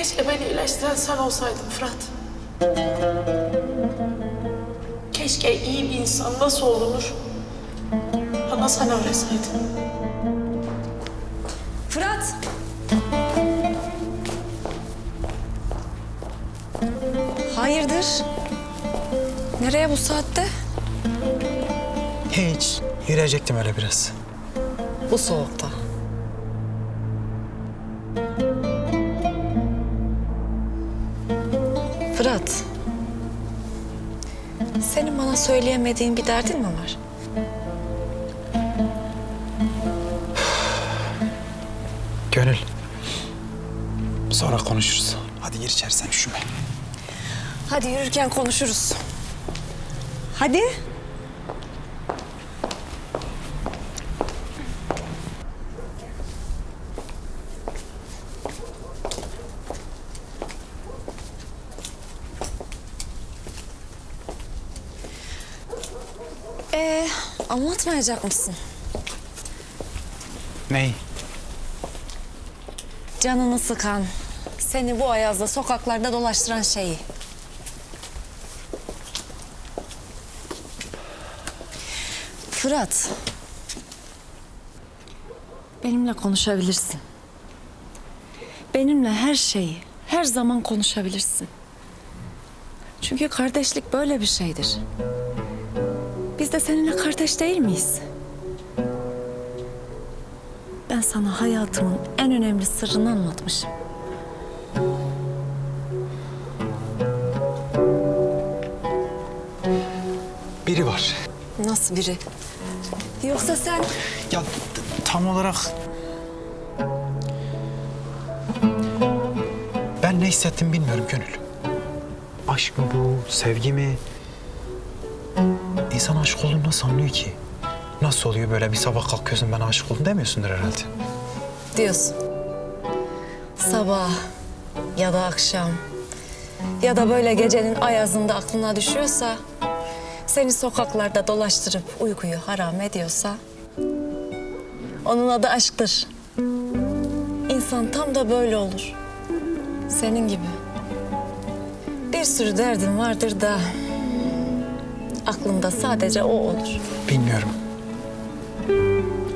Keşke beni iyileştiren sen olsaydın Fırat. Keşke iyi bir insan nasıl olunur bana sen öğretseydin. Fırat! Hayırdır? Nereye bu saatte? Hiç. Yürüyecektim öyle biraz. Bu soğukta. Fırat. Senin bana söyleyemediğin bir derdin mi var? Gönül. Sonra konuşuruz. Hadi gir içeri sen üşüme. Hadi yürürken konuşuruz. Hadi. Ee, anlatmayacak mısın? Ney? Canını sıkan, seni bu ayazda sokaklarda dolaştıran şeyi. Fırat. Benimle konuşabilirsin. Benimle her şeyi, her zaman konuşabilirsin. Çünkü kardeşlik böyle bir şeydir. Biz de seninle kardeş değil miyiz? Ben sana hayatımın en önemli sırrını anlatmışım. Biri var. Nasıl biri? Yoksa sen Ya tam olarak... Ben ne hissettim bilmiyorum Gönül. Aşk mı bu, sevgi mi? İnsan aşık olduğunu nasıl anlıyor ki? Nasıl oluyor böyle bir sabah kalkıyorsun ben aşık oldum demiyorsundur herhalde. diyorsun. Sabah ya da akşam ya da böyle gecenin ayazında aklına düşüyorsa seni sokaklarda dolaştırıp uykuyu haram ediyorsa onun adı aşktır. İnsan tam da böyle olur. Senin gibi. Bir sürü derdin vardır da aklında sadece o olur. Bilmiyorum.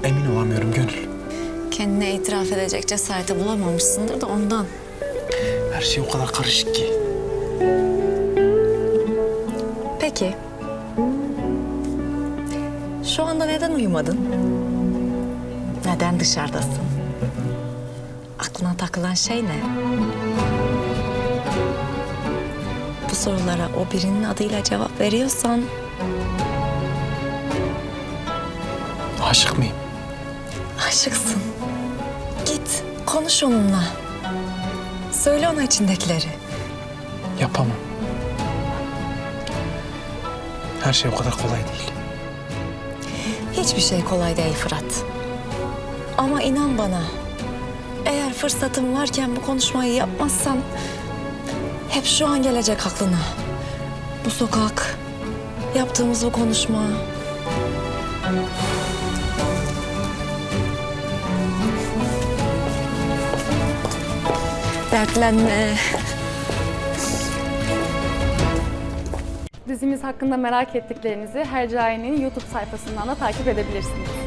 Emin olamıyorum Gönül. Kendine itiraf edecek cesareti bulamamışsındır da ondan. Her şey o kadar karışık ki. Peki. Şu anda neden uyumadın? Neden dışarıdasın? Aklına takılan şey ne? Bu sorulara o birinin adıyla cevap veriyorsan Aşık mıyım? aşıksın. Git konuş onunla. Söyle ona içindekileri. Yapamam. Her şey o kadar kolay değil. Hiçbir şey kolay değil Fırat. Ama inan bana. Eğer fırsatım varken bu konuşmayı yapmazsan... ...hep şu an gelecek aklına. Bu sokak, yaptığımız bu konuşma. Dertlenme. Dizimiz hakkında merak ettiklerinizi Hercai'nin YouTube sayfasından da takip edebilirsiniz.